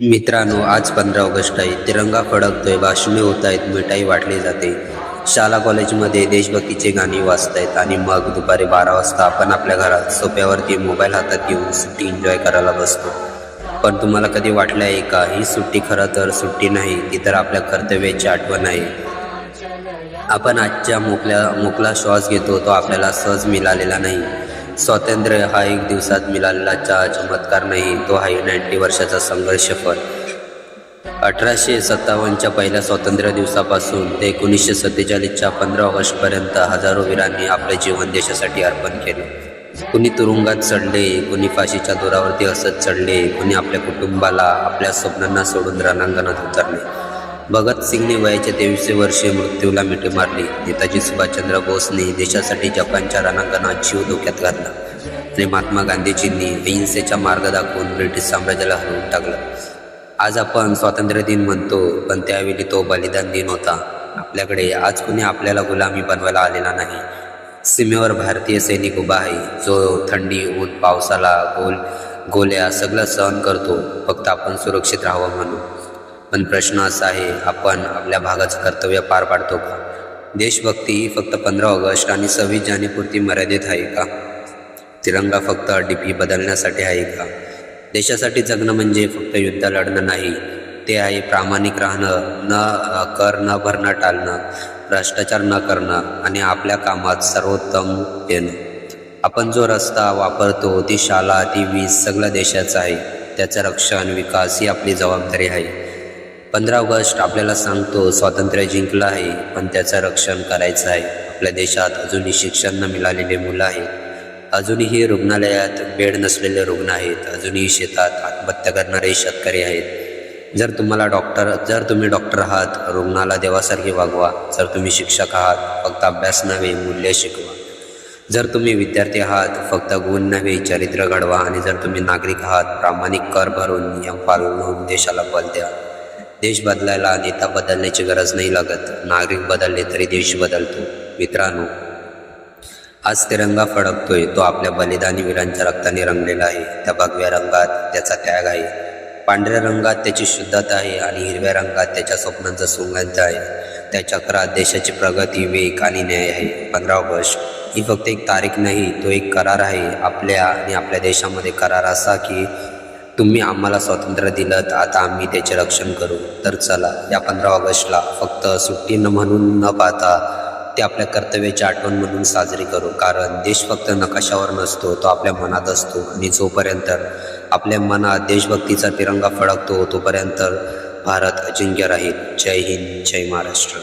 मित्रांनो आज पंधरा ऑगस्ट आहे. तिरंगा फडकतोय भाषणे होत आहेत मिठाई वाटली जाते. शाळा कॉलेजमध्ये देशभक्तीचे गाणी वाजत आहेत आणि मग दुपारी बारा वाजता आपण आपल्या घरात सोप्यावरती मोबाईल हातात घेऊन सुट्टी एन्जॉय करायला बसतो. पण तुम्हाला कधी वाटलं आहे का ही सुट्टी खरं तर सुट्टी नाही ती तर आपल्या कर्तव्याची आठवण आहे. आपण आजच्या मोकल्या मोकला श्वास घेतो तो आपल्याला सहज मिळालेला नाही. स्वातंत्र्य हा एक दिवसात मिळालेलाचा चमत्कार नाही तो आहे नाईन्टी वर्षाचा संघर्ष अठराशे सत्तावन्नच्या पहिल्या स्वातंत्र्य दिवसापासून ते एकोणीसशे सत्तेचाळीसच्या पंधरा ऑगस्टपर्यंत हजारो वीरांनी आपले जीवन देशासाठी अर्पण केले. कुणी तुरुंगात चढले कुणी फाशीच्या दोरावरती हसत चढले कुणी आपल्या कुटुंबाला आपल्या स्वप्नांना सोडून रणांगणात उतरले. भगतसिंगने वयाच्या तेवीसशे वर्षे मृत्यूला मिठी मारली. नेताजी सुभाषचंद्र बोसने देशासाठी जपानच्या रणांगणात जीव धोक्यात घातला आणि महात्मा गांधीजींनी अहिंसेचा मार्ग दाखवून ब्रिटिश साम्राज्याला हरवून टाकलं. आज आपण स्वातंत्र्य दिन म्हणतो पण त्यावेळी तो बलिदान दिन होता. आपल्याकडे आज कुणी आपल्याला गुलामी बनवायला आलेला नाही. सीमेवर भारतीय सैनिक उभा आहे. जो थंडी ऊन पावसाला गोल गोल्या सगळं सहन करतो. फक्त आपण सुरक्षित राहावं म्हणून. पण प्रश्न असा आहे आपण आपल्या भागाचं कर्तव्य पार पाडतो का? देशभक्ती ही फक्त पंधरा ऑगस्ट आणि सव्वीस जानेपुरती मर्यादित आहे का? तिरंगा फक्त डीपी बदलण्यासाठी आहे का? देशासाठी जगणं म्हणजे फक्त युद्ध लढणं नाही ते आहे प्रामाणिक राहणं न कर न भरणं टाळणं भ्रष्टाचार न करणं आणि आपल्या कामात सर्वोत्तम देणं. आपण जो रस्ता वापरतो ती शाळा ती वीज सगळं देशाचं आहे त्याचं रक्षण विकास ही आपली जबाबदारी आहे. पंधरा ऑगस्ट आपल्याला सांगतो स्वातंत्र्य जिंकलं आहे पण त्याचं रक्षण करायचं आहे. आपल्या देशात अजूनही शिक्षण न मिळालेले मुलं आहेत. अजूनही रुग्णालयात बेड नसलेले रुग्ण आहेत. अजूनही शेतात आत्महत्या करणारे शेतकरी आहेत. जर तुम्हाला डॉक्टर जर तुम्ही डॉक्टर आहात रुग्णाला देवासारखे वागवा. जर तुम्ही शिक्षक आहात फक्त अभ्यास नव्हे मूल्य शिकवा. जर तुम्ही विद्यार्थी आहात फक्त गुण नव्हे चरित्र घडवा. आणि जर तुम्ही नागरिक आहात प्रामाणिक कर भरून नियम पाळून देशाला बल द्या. देश बदलायला नेता बदलण्याची गरज नाही लागत. नागरिक बदलले तरी देश बदलतो. मित्रांनो आज तिरंगा फडकतोय. तो आपल्या बलिदानी वीरांच्या रक्ताने रंगलेला आहे. त्या भगव्या रंगात त्याचा त्याग आहे. पांढऱ्या रंगात त्याची शुद्धता आहे आणि हिरव्या रंगात त्याच्या स्वप्नांचा सुगंध आहे. त्या चक्रात देशाची प्रगती वेग आणि न्याय आहे. पंधरा ऑगस्ट. ही फक्त एक तारीख नाही तो एक करार आहे. आपल्या आणि आपल्या देशामध्ये करार असा की तुम्ही आम्हाला स्वातंत्र्य दिलं आता आम्ही त्याचे रक्षण करू. तर चला या पंधरा ऑगस्टला फक्त सुट्टी न म्हणून न पाहता ते आपल्या कर्तव्याची आठवण म्हणून साजरी करू. कारण देश फक्त नकाशावर नसतो तो आपल्या मनात असतो. आणि जोपर्यंत आपल्या मनात देशभक्तीचा तिरंगा फडकतो तोपर्यंत भारत अजिंक्य राहील. जय हिंद जय महाराष्ट्र.